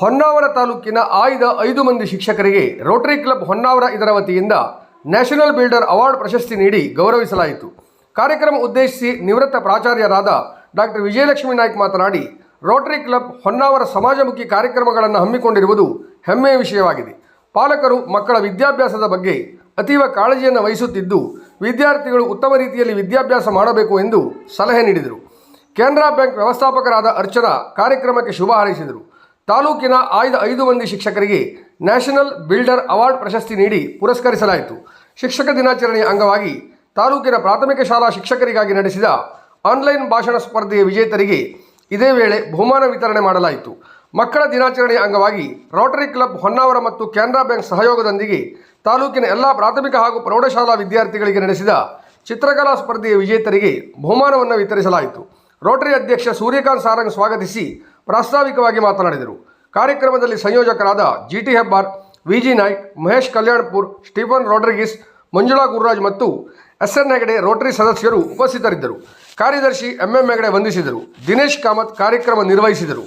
ಹೊನ್ನಾವರ ತಾಲೂಕಿನ ಆಯ್ದ ಐದು ಮಂದಿ ಶಿಕ್ಷಕರಿಗೆ ರೋಟರಿ ಕ್ಲಬ್ ಹೊನ್ನಾವರ ಇದರ ವತಿಯಿಂದ ನ್ಯಾಷನಲ್ ಬಿಲ್ಡರ್ ಅವಾರ್ಡ್ ಪ್ರಶಸ್ತಿ ನೀಡಿ ಗೌರವಿಸಲಾಯಿತು. ಕಾರ್ಯಕ್ರಮ ಉದ್ದೇಶಿಸಿ ನಿವೃತ್ತ ಪ್ರಾಚಾರ್ಯರಾದ ಡಾಕ್ಟರ್ ವಿಜಯಲಕ್ಷ್ಮಿ ನಾಯ್ಕ್ ಮಾತನಾಡಿ, ರೋಟರಿ ಕ್ಲಬ್ ಹೊನ್ನಾವರ ಸಮಾಜಮುಖಿ ಕಾರ್ಯಕ್ರಮಗಳನ್ನು ಹಮ್ಮಿಕೊಂಡಿರುವುದು ಹೆಮ್ಮೆಯ ವಿಷಯವಾಗಿದೆ. ಪಾಲಕರು ಮಕ್ಕಳ ವಿದ್ಯಾಭ್ಯಾಸದ ಬಗ್ಗೆ ಅತೀವ ಕಾಳಜಿಯನ್ನು ವಹಿಸುತ್ತಿದ್ದು, ವಿದ್ಯಾರ್ಥಿಗಳು ಉತ್ತಮ ರೀತಿಯಲ್ಲಿ ವಿದ್ಯಾಭ್ಯಾಸ ಮಾಡಬೇಕು ಎಂದು ಸಲಹೆ ನೀಡಿದರು. ಕೆನರಾ ಬ್ಯಾಂಕ್ ವ್ಯವಸ್ಥಾಪಕರಾದ ಅರ್ಚನಾ ಕಾರ್ಯಕ್ರಮಕ್ಕೆ ಶುಭ ಹಾರೈಸಿದರು. ತಾಲೂಕಿನ ಆಯ್ದ ಐದು ಮಂದಿ ಶಿಕ್ಷಕರಿಗೆ ನ್ಯಾಷನಲ್ ಬಿಲ್ಡರ್ ಅವಾರ್ಡ್ ಪ್ರಶಸ್ತಿ ನೀಡಿ ಪುರಸ್ಕರಿಸಲಾಯಿತು. ಶಿಕ್ಷಕ ದಿನಾಚರಣೆಯ ಅಂಗವಾಗಿ ತಾಲೂಕಿನ ಪ್ರಾಥಮಿಕ ಶಾಲಾ ಶಿಕ್ಷಕರಿಗಾಗಿ ನಡೆಸಿದ ಆನ್ಲೈನ್ ಭಾಷಣ ಸ್ಪರ್ಧೆಯ ವಿಜೇತರಿಗೆ ಇದೇ ವೇಳೆ ಬಹುಮಾನ ವಿತರಣೆ ಮಾಡಲಾಯಿತು. ಮಕ್ಕಳ ದಿನಾಚರಣೆಯ ಅಂಗವಾಗಿ ರೋಟರಿ ಕ್ಲಬ್ ಹೊನ್ನಾವರ ಮತ್ತು ಕೆನರಾ ಬ್ಯಾಂಕ್ ಸಹಯೋಗದೊಂದಿಗೆ ತಾಲೂಕಿನ ಎಲ್ಲ ಪ್ರಾಥಮಿಕ ಹಾಗೂ ಪ್ರೌಢಶಾಲಾ ವಿದ್ಯಾರ್ಥಿಗಳಿಗೆ ನಡೆಸಿದ ಚಿತ್ರಕಲಾ ಸ್ಪರ್ಧೆಯ ವಿಜೇತರಿಗೆ ಬಹುಮಾನವನ್ನು ವಿತರಿಸಲಾಯಿತು. ರೋಟರಿ ಅಧ್ಯಕ್ಷ ಸೂರ್ಯಕಾಂತ್ ಸಾರಂಗ್ ಸ್ವಾಗತಿಸಿ ಪ್ರಾಸ್ತಾವಿಕವಾಗಿ ಮಾತನಾಡಿದರು. ಕಾರ್ಯಕ್ರಮದಲ್ಲಿ ಸಂಯೋಜಕರಾದ G T Hebbar, V G Naik, Mahesh Kalyanpur, Stephen Rodrigues, Manjula Gururaj ಮತ್ತು ಎಸ್ ಎನ್ ಹೆಗಡೆ ರೋಟರಿ ಸದಸ್ಯರು ಉಪಸ್ಥಿತರಿದ್ದರು. ಕಾರ್ಯದರ್ಶಿ ಎಂಎಂ ಹೆಗಡೆ ವಂದಿಸಿದರು. ದಿನೇಶ್ ಕಾಮತ್ ಕಾರ್ಯಕ್ರಮ ನಿರ್ವಹಿಸಿದರು.